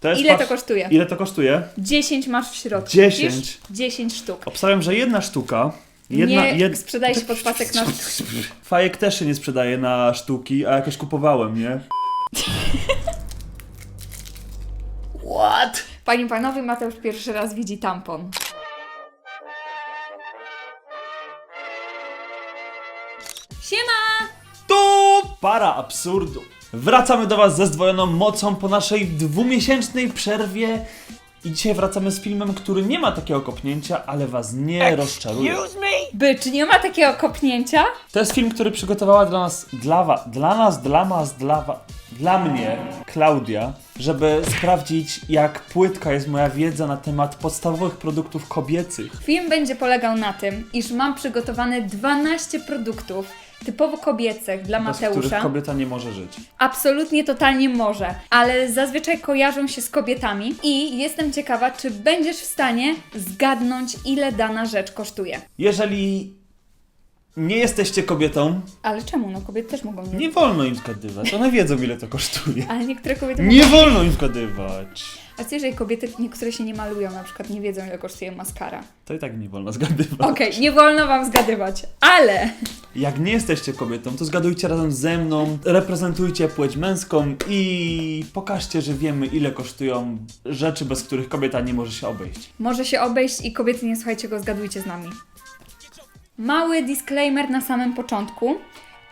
To jest Ile to patrz- kosztuje? Ile to kosztuje? 10 masz w środku. 10. Widzisz? 10 sztuk. Obstawiam, że jedna sztuka. Jedna, nie jed... sprzedaje się pod pasek na Fajek też się nie sprzedaje na sztuki, a jakoś kupowałem, nie? What? Panie panowie, Mateusz pierwszy raz widzi tampon. Para absurdu. Wracamy do Was ze zdwojoną mocą po naszej dwumiesięcznej przerwie. I dzisiaj wracamy z filmem, który nie ma takiego kopnięcia, ale Was nie rozczaruje. By, czy nie ma takiego kopnięcia? To jest film, który przygotowała dla nas, dla, wa, dla nas, dla nas, dla, wa, dla mnie, Klaudia, żeby sprawdzić, jak płytka jest moja wiedza na temat podstawowych produktów kobiecych. Film będzie polegał na tym, iż mam przygotowane 12 produktów typowo kobiecych dla Bez których Mateusza. kobieta nie może żyć. Absolutnie, totalnie może, ale zazwyczaj kojarzą się z kobietami i jestem ciekawa, czy będziesz w stanie zgadnąć, ile dana rzecz kosztuje. Jeżeli nie jesteście kobietą, Ale czemu? No kobiety też mogą nie. nie wolno im zgadywać. One wiedzą, ile to kosztuje. Ale niektóre kobiety Nie mogą... wolno im zgadywać. A co jeżeli kobiety niektóre się nie malują, na przykład nie wiedzą, ile kosztuje maskara? To i tak nie wolno zgadywać. Okej, nie wolno wam zgadywać, ale Jak nie jesteście kobietą, to zgadujcie razem ze mną, reprezentujcie płeć męską i pokażcie, że wiemy, ile kosztują rzeczy, bez których kobieta nie może się obejść. może się obejść i kobiety nie słuchajcie go, zgadujcie z nami. Mały disclaimer na samym początku.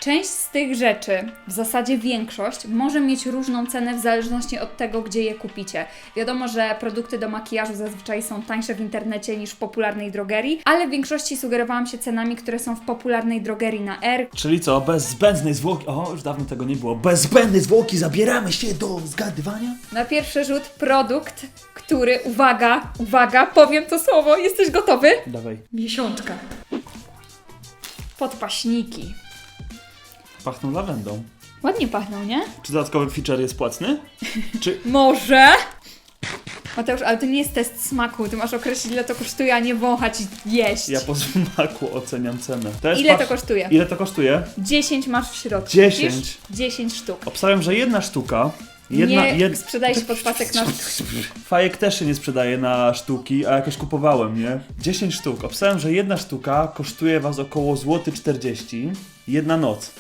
Część z tych rzeczy, w zasadzie większość, może mieć różną cenę w zależności od tego, gdzie je kupicie. Wiadomo, że produkty do makijażu zazwyczaj są tańsze w internecie niż w popularnej drogerii, ale w większości sugerowałam się cenami, które są w popularnej drogerii na R, Czyli co, bez zbędnej zwłoki... O, już dawno tego nie było. Bez zbędnej zwłoki zabieramy się do zgadywania? Na pierwszy rzut produkt, który, uwaga, uwaga, powiem to słowo, jesteś gotowy? Dawaj. Miesiączka. Podpaśniki. Pachną lawendą. Ładnie pachną, nie? Czy dodatkowy feature jest płatny? Czy... Może? Mateusz, ale to nie jest test smaku, ty masz określić ile to kosztuje, a nie wąchać i jeść. Ja po smaku oceniam cenę. To jest Ile to kosztuje? Ile to kosztuje? 10 masz w środku. 10. widzisz? 10 sztuk. Obstawiam, że jedna sztuka... Jedna, nie jed... sprzedaje się pod pasek na... Fajek też się nie sprzedaje na sztuki, a jakoś kupowałem, nie? 10 sztuk. Obstałem, że jedna sztuka kosztuje was około złoty 40 jedna noc.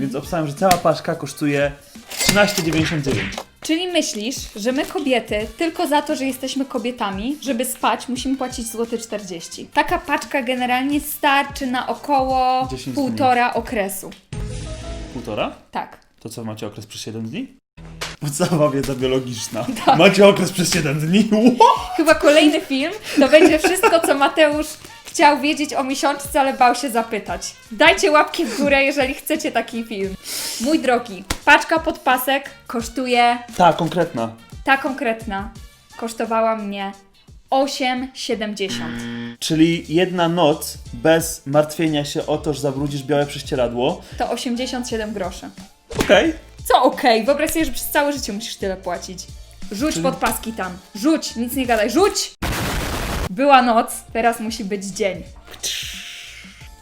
Więc obstałem, że cała paczka kosztuje 13,99. Czyli myślisz, że my kobiety, tylko za to, że jesteśmy kobietami, żeby spać, musimy płacić złoty 40. Taka paczka generalnie starczy na około 10 dni. półtora okresu. Półtora? Tak. To co, macie okres przez 7 dni? Podstawowa wiedza biologiczna. Tak. Macie okres przez 7 dni? Chyba kolejny film to będzie wszystko, co Mateusz chciał wiedzieć o miesiączce, ale bał się zapytać. Dajcie łapki w górę, jeżeli chcecie taki film. Mój drogi, paczka podpasek kosztuje, Ta, konkretna. ta konkretna, kosztowała mnie 8,70. Czyli jedna noc bez martwienia się o to, że zabrudzisz białe prześcieradło. To 87 groszy. Okej. Co okej, wyobraź sobie, że przez całe życie musisz tyle płacić. Rzuć podpaski tam. Rzuć, nic nie gadaj. Rzuć! Była noc, teraz musi być dzień.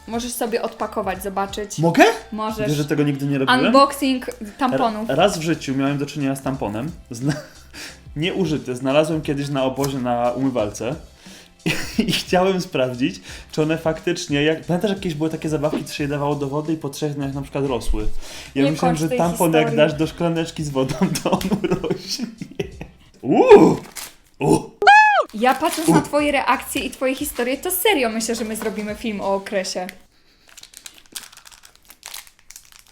Możesz sobie odpakować, zobaczyć. Mogę? Możesz. Wiesz, że tego nigdy nie robiłem? Unboxing tamponów. Ra- Raz w życiu miałem do czynienia z tamponem. Zna- nieużyty. Znalazłem kiedyś na obozie na umywalce. I, chciałem sprawdzić, czy one faktycznie. Jak, pamiętasz, jakieś były takie zabawki, co się je dawało do wody i po trzech dniach na przykład rosły. Ja Nie myślałem, kończ że tej tampon jak historii. dasz do szklaneczki z wodą, to on urośnie. Uuu! Uuu! Ja patrząc na twoje reakcje i twoje historie, to serio myślę, że my zrobimy film o okresie.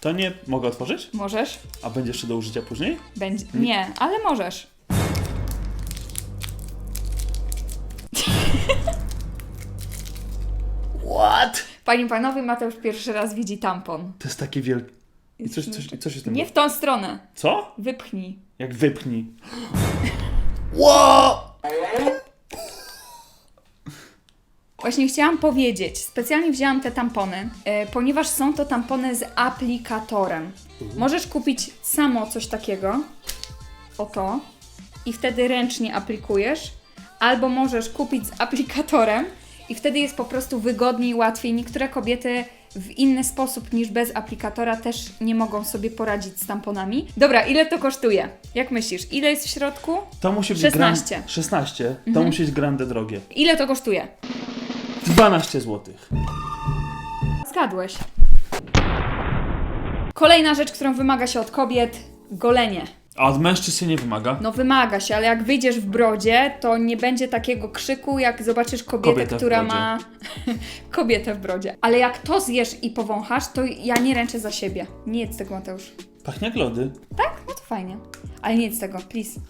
To nie mogę otworzyć? Możesz? A będzie jeszcze do użycia później? Będzie. Nie, ale możesz. What? Panie panowie, Mateusz pierwszy raz widzi tampon. To jest takie wielkie. I coś, coś, i coś tym Nie w tą stronę. Co? Wypchnij. Jak wypchnij. Wow! Właśnie chciałam powiedzieć, specjalnie wzięłam te tampony, e, ponieważ są to tampony z aplikatorem. Możesz kupić samo coś takiego, oto, i wtedy ręcznie aplikujesz, albo możesz kupić z aplikatorem i wtedy jest po prostu wygodniej, łatwiej. Niektóre kobiety w inny sposób niż bez aplikatora też nie mogą sobie poradzić z tamponami. Dobra, ile to kosztuje? Jak myślisz, ile jest w środku? To musi być 16. Gran... 16. To Mhm. musi być grande drogie. Ile to kosztuje? 12 zł. Zgadłeś. Kolejna rzecz, którą wymaga się od kobiet, golenie. A od mężczyzn się nie wymaga? No wymaga się, ale jak wyjdziesz w brodzie, to nie będzie takiego krzyku, jak zobaczysz kobietę, Kobietę w która brodzie. ma kobietę w brodzie. Ale jak to zjesz i powąchasz, to ja nie ręczę za siebie. Nie jedz tego, Mateusz. Pachnie jak lody. Tak? No to fajnie. Ale nie jedz tego, please.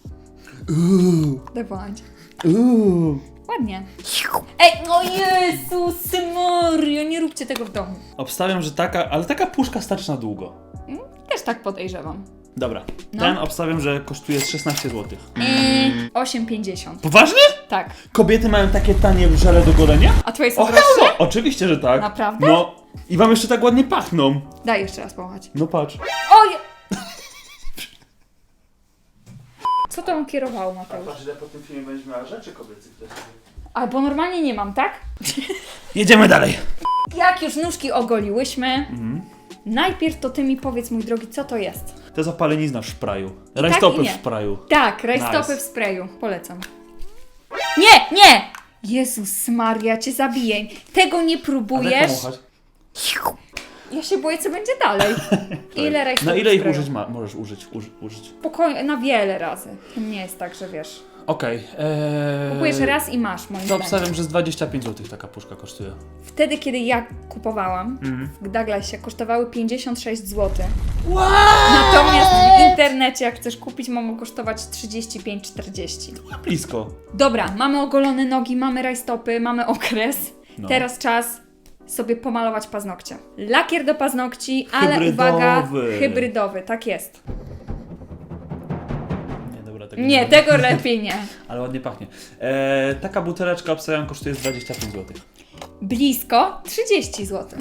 Uuu. Ładnie. Ej, no Jezus Mario, nie róbcie tego w domu. Obstawiam, że taka, ale taka puszka starczy na długo. Też tak podejrzewam. Dobra, No. ten obstawiam, że kosztuje z 16 zł. Eee, 8,50. Poważnie? Tak. Kobiety mają takie tanie żele do golenia? A twoje są O, droższe? hello! Oczywiście, że tak. Naprawdę? No. I wam jeszcze tak ładnie pachną. Daj jeszcze raz połać. No patrz. Oj! Co to kierowało, Mateusz? Patrz, ile po tym filmie będziesz miała rzeczy kobiecych też. A, bo normalnie nie mam, tak? Jedziemy dalej. Jak już nóżki ogoliłyśmy, Mhm. Najpierw to ty mi powiedz, mój drogi, co to jest? To jest opalenizna w szpraju. tak Rajstopy i nie. w szpraju. Tak, rajstopy Nice. w sprayu. Polecam. Nie, nie! Jezus Maria, cię zabiję. Tego nie A próbujesz. pomachać. Ja się boję, co będzie dalej. Ile rajstopów Na ile ich użyć ma? Możesz użyć, uży, użyć. Spokojnie, na wiele razy. To nie jest tak, że wiesz. Okej. eee, Kupujesz raz i masz, moim To zdaniem. obstawiam, że z 25 zł taka puszka kosztuje. Wtedy, kiedy ja kupowałam, Mhm. w Douglasie kosztowały 56 zł. Natomiast w internecie, jak chcesz kupić, mogą kosztować 35-40. No blisko. Dobra, mamy ogolone nogi, mamy rajstopy, mamy okres. No. Teraz czas sobie pomalować paznokcie. Lakier do paznokci, ale Hybrydowy. uwaga, hybrydowy, tak jest. Nie, dobra, tego Nie, nie tego lepiej nie. Ale ładnie pachnie. Eee, taka buteleczka obstawiam kosztuje z 25 zł. Blisko 30 zł.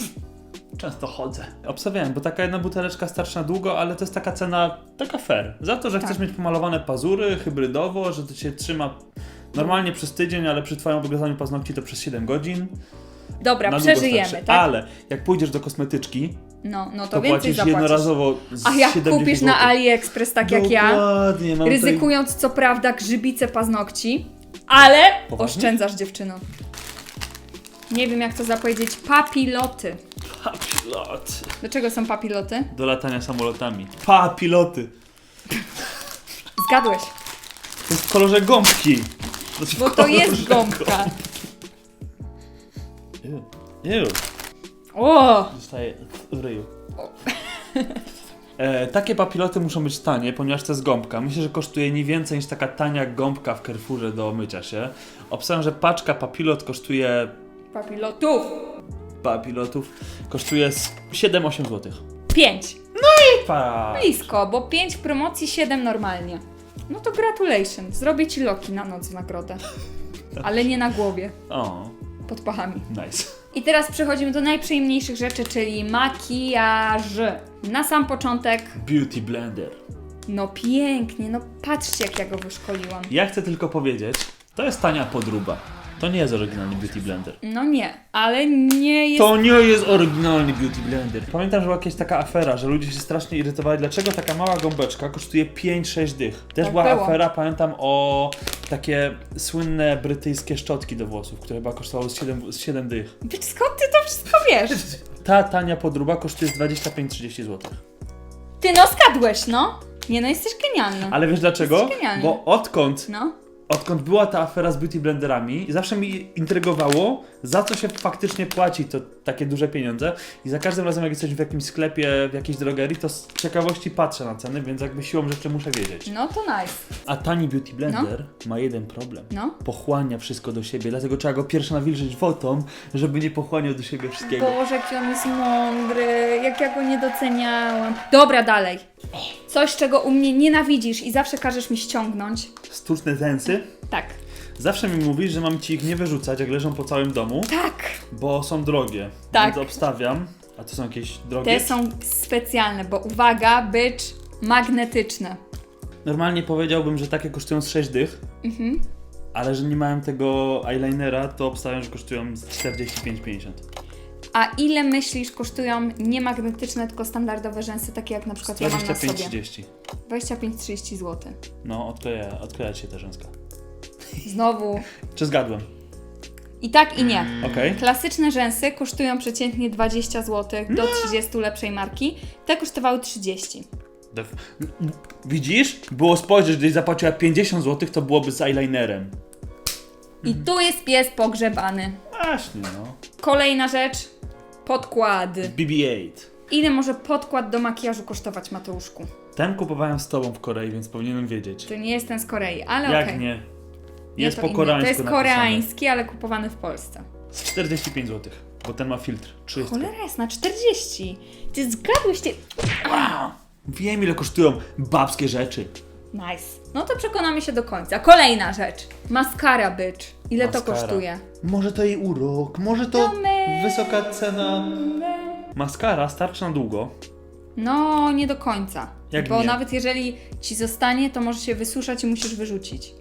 Często chodzę. Obstawiałem, bo taka jedna buteleczka starczy na długo, ale to jest taka cena, taka fair. Za to, że Tak. chcesz mieć pomalowane pazury hybrydowo, że to cię trzyma normalnie przez tydzień, ale przy twoim obwiązaniu paznokci to przez 7 godzin. Dobra, na długo przeżyjemy, starczy. tak? Ale jak pójdziesz do kosmetyczki, No, no to, to, więcej płacisz zapłacisz. jednorazowo z A jak 70 kupisz na złotych. AliExpress tak jak ja, Dokładnie, mam ryzykując co prawda grzybice paznokci, ale Poważnie? oszczędzasz dziewczyno. Nie wiem jak to zapowiedzieć. Papiloty. Tutaj papiloty. Do czego są papiloty? Do latania samolotami. Papiloty. Zgadłeś, To jest w kolorze gąbki. Znaczy w bo to kolorze jest gąbka. Ew. Ew. O! Zostaje w ryju. E, takie papiloty muszą być tanie, ponieważ to jest gąbka. Myślę, że kosztuje nie więcej niż taka tania gąbka w Carrefourze do mycia się. Obstawiam, że paczka papilot kosztuje Papilotów. papilotów kosztuje z 7-8 zł. 5. Pa. Blisko, bo 5 w promocji, 7 normalnie. No to gratulation. Zrobię ci loki na noc w nagrodę. Ale nie na głowie, O, pod pachami. nice. I teraz przechodzimy do najprzyjemniejszych rzeczy, czyli makijaż. Na sam początek, Beauty blender. no pięknie, no patrzcie jak ja go wyszkoliłam. Ja chcę tylko powiedzieć, to jest tania podróba. To nie jest oryginalny beauty blender. No nie, ale nie jest... To nie jest oryginalny beauty blender. Pamiętam, że była jakaś taka afera, że ludzie się strasznie irytowali, dlaczego taka mała gąbeczka kosztuje 5-6 dych. Też Tak była było. afera, pamiętam, o takie słynne brytyjskie szczotki do włosów, które chyba kosztowały z 7, z 7 dych. Skąd ty to wszystko wiesz? Ta tania podróba kosztuje z 25-30 zł. Ty no skadłeś, no. Nie no, jesteś genialny. Ale wiesz dlaczego? Jesteś genialny. Bo odkąd No. Odkąd była ta afera z beauty blenderami, zawsze mi intrygowało, za co się faktycznie płaci to takie duże pieniądze. I za każdym razem, jak jesteś w jakimś sklepie, w jakiejś drogerii, to z ciekawości patrzę na ceny, więc jakby siłą rzeczy muszę wiedzieć. No to nice. A tani beauty blender ma jeden problem. No. Pochłania wszystko do siebie, dlatego trzeba go pierwszy nawilżyć wodą, żeby nie pochłaniał do siebie wszystkiego. Boże, jaki on jest mądry, jak ja go nie doceniałam. Dobra, dalej. Coś, czego u mnie nienawidzisz i zawsze każesz mi ściągnąć. Sztuczne tensy. Tak. Zawsze mi mówisz, że mam ci ich nie wyrzucać, jak leżą po całym domu, Tak. bo są drogie. Tak. Więc obstawiam. A to są jakieś drogie? Te są specjalne, bo uwaga, bycz magnetyczne. Normalnie powiedziałbym, że takie kosztują z 6 dych, Mhm. ale że nie mają tego eyelinera, to obstawiam, że kosztują z 45-50. A ile myślisz kosztują nie magnetyczne, tylko standardowe rzęsy, takie jak na przykład ja mam na sobie? 25-30. 25-30 zł. No, odkleja, odkleja się ta rzęska. Znowu. Czy zgadłem? I tak i nie. Okej. Klasyczne rzęsy kosztują przeciętnie 20 zł do 30 lepszej marki. Te kosztowały 30. Def- Widzisz? Było spojrzeć, gdyś zapłaciła 50 zł, to byłoby z eyelinerem. I tu jest pies pogrzebany. Właśnie, no. Kolejna rzecz. Podkład. BB-8. Ile może podkład do makijażu kosztować, Mateuszku? Ten kupowałem z tobą w Korei, więc powinienem wiedzieć. To nie jest ten z Korei, ale Jak okej. Nie, Jest po koreańsku To jest napisane. koreański, ale kupowany w Polsce. Z 45 zł, bo ten ma filtr. 30. Cholera jest na 40. Ty zgadłeś ty. Wow. Wiem ile kosztują babskie rzeczy. Nice. No to przekonamy się do końca. Kolejna rzecz. Maskara bitch. Ile to Maskara. kosztuje? Może to jej urok, może to Domy. wysoka cena. Maskara starczy na długo. No, nie do końca. Jak Bo nie? nawet jeżeli ci zostanie, to może się wysuszać i musisz wyrzucić.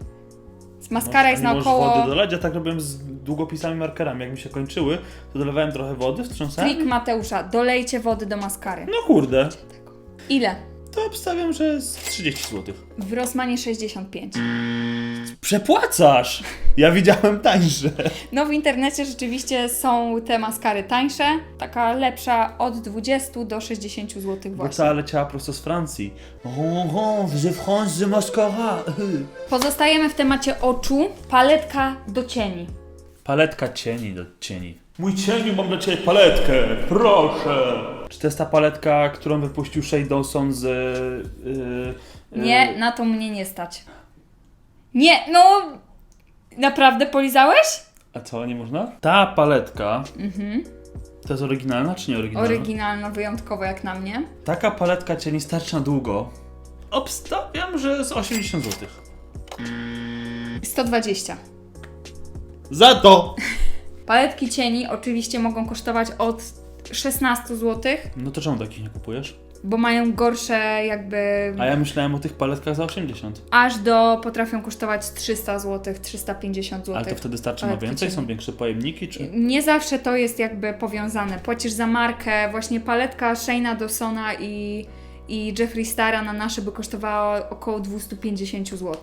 Maskara No, jest nie na około. wody dolać, ja tak robiłem z długopisami, markerami. Jak mi się kończyły, to dolewałem trochę wody, wstrząsałem. Trik Mateusza. Dolejcie wody do maskary. No kurde, Ile? To obstawiam, że z 30 zł. W Rossmanie 65. Przepłacasz! Ja widziałem tańsze. No w internecie rzeczywiście są te maskary tańsze, taka lepsza od 20 do 60 zł Bo właśnie. cała leciała prosto z Francji. Oh, oh, ze France, ze mascara. Pozostajemy w temacie oczu. Paletka do cieni. Paletka cieni do cieni. Mój cieniu, mam dla Ciebie paletkę, proszę! Czy to jest ta paletka, którą wypuścił Shay Dawson z... Yy, yy, Nie, na to mnie nie stać. Nie, no... Naprawdę polizałeś? A co, nie można? Ta paletka, Mhm. to jest oryginalna czy nie oryginalna? Oryginalno, wyjątkowo jak na mnie. Taka paletka cieni starczy na długo. Obstawiam, że z 80 zł. 120. Za to! Paletki cieni oczywiście mogą kosztować od 16 zł, No to czemu takich nie kupujesz? bo mają gorsze jakby... A ja myślałem o tych paletkach za 80. Aż do potrafią kosztować 300 zł, 350 zł. Ale to wtedy starczy na paletki więcej? Są większe pojemniki, czy... Nie zawsze to jest jakby powiązane. Płacisz za markę, właśnie paletka Shane'a Dawsona i, i Jeffree Stara na nasze by kosztowała około 250 zł.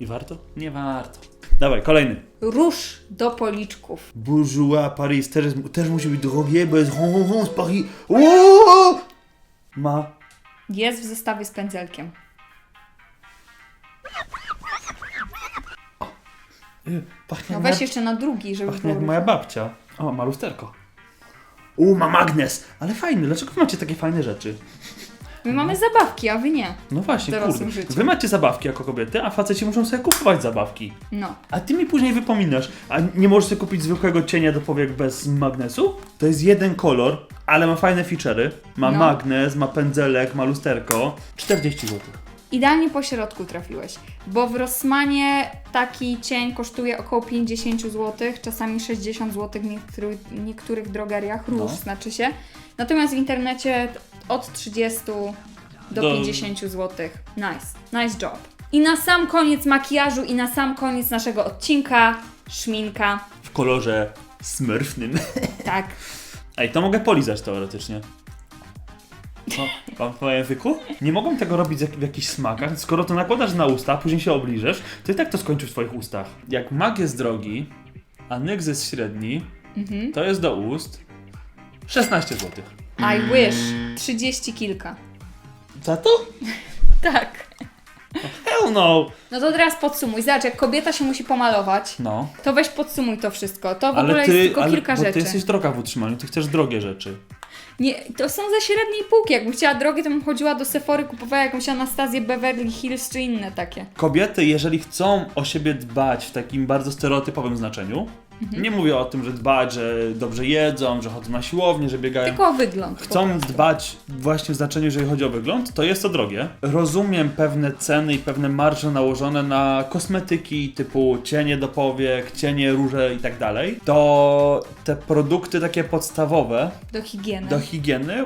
I warto? Nie warto. Dawaj, kolejny. Róż do policzków. Bourgeois Paris też, też musi być drogie, bo jest ronron z Paris. Oooo! Ma. Jest w zestawie z pędzelkiem. Y, Pachnie No jak weź moja, jeszcze na drugi, żeby pachnie było jak moja babcia. O, ma lusterko. U, ma magnes. Ale fajny, dlaczego wy macie takie fajne rzeczy? My mamy zabawki, a wy nie. No właśnie, dorosłym kurde. życiu. Wy macie zabawki jako kobiety, a faceci muszą sobie kupować zabawki. No. A ty mi później wypominasz, a nie możesz sobie kupić zwykłego cienia do powiek bez magnesu? To jest jeden kolor, ale ma fajne feature'y. Ma No. magnes, ma pędzelek, ma lusterko. 40 zł. Idealnie po środku trafiłeś, bo w Rossmanie taki cień kosztuje około 50 zł, czasami 60 zł w niektórych, niektórych drogeriach, róż No. znaczy się. Natomiast w internecie od 30 do, Do- 50 zł. Nice, nice job. I na sam koniec makijażu i na sam koniec naszego odcinka szminka. W kolorze smurfnym. Tak, Ej, to mogę polizać teoretycznie. O, wam po języku? Nie mogą tego robić w jakichś smakach. Skoro to nakładasz na usta, później się obliżesz, to i tak to skończy w twoich ustach. Jak mag jest drogi, a nyx jest średni, Mhm. to jest do ust 16 zł. I wish. 30 kilka. Za to? Tak. Hell no! No to teraz podsumuj. Zobacz, jak kobieta się musi pomalować, No, to weź podsumuj to wszystko. To w ogóle jest tylko kilka bo rzeczy. ty jesteś droga w utrzymaniu, ty chcesz drogie rzeczy. Nie, to są ze średniej półki. Jakbym chciała drogie, to bym chodziła do Sephory, kupowała jakąś Anastazję Beverly Hills czy inne takie. Kobiety, jeżeli chcą o siebie dbać w takim bardzo stereotypowym znaczeniu, Mhm. nie mówię o tym, że dbać, że dobrze jedzą, że chodzą na siłownię, że biegają. Tylko o wygląd. chcą dbać właśnie w znaczeniu, jeżeli chodzi o wygląd, to jest to drogie. Rozumiem pewne ceny i pewne marże nałożone na kosmetyki typu cienie do powiek, cienie, róże i tak dalej. To te produkty takie podstawowe Do higieny. do higieny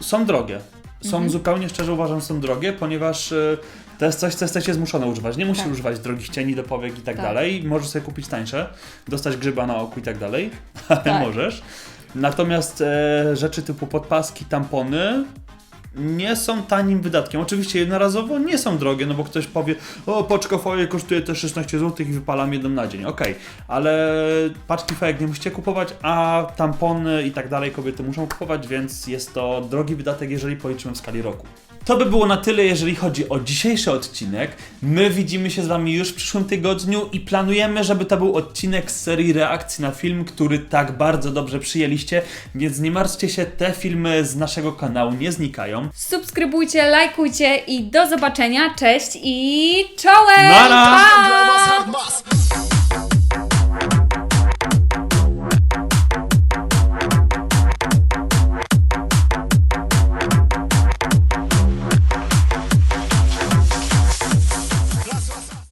są drogie. Są Mhm. zupełnie szczerze uważam, są drogie, ponieważ y, to jest coś, co jesteście zmuszone używać. Nie musisz Tak. używać drogich cieni do powiek i tak, Tak. dalej. Możesz sobie kupić tańsze, dostać grzyba na oku i tak dalej, ale Tak. możesz. Natomiast e, rzeczy typu podpaski, tampony nie są tanim wydatkiem. Oczywiście jednorazowo nie są drogie, no bo ktoś powie, o paczka fajek kosztuje te 16 zł i wypalam jedną na dzień. Okej, ale paczki fajek nie musicie kupować, a tampony i tak dalej kobiety muszą kupować, więc jest to drogi wydatek, jeżeli policzymy w skali roku. To by było na tyle, jeżeli chodzi o dzisiejszy odcinek. My widzimy się z Wami już w przyszłym tygodniu i planujemy, żeby to był odcinek z serii reakcji na film, który tak bardzo dobrze przyjęliście, więc nie martwcie się, te filmy z naszego kanału nie znikają. Subskrybujcie, lajkujcie i do zobaczenia. Cześć i czołem! Nara! Pa!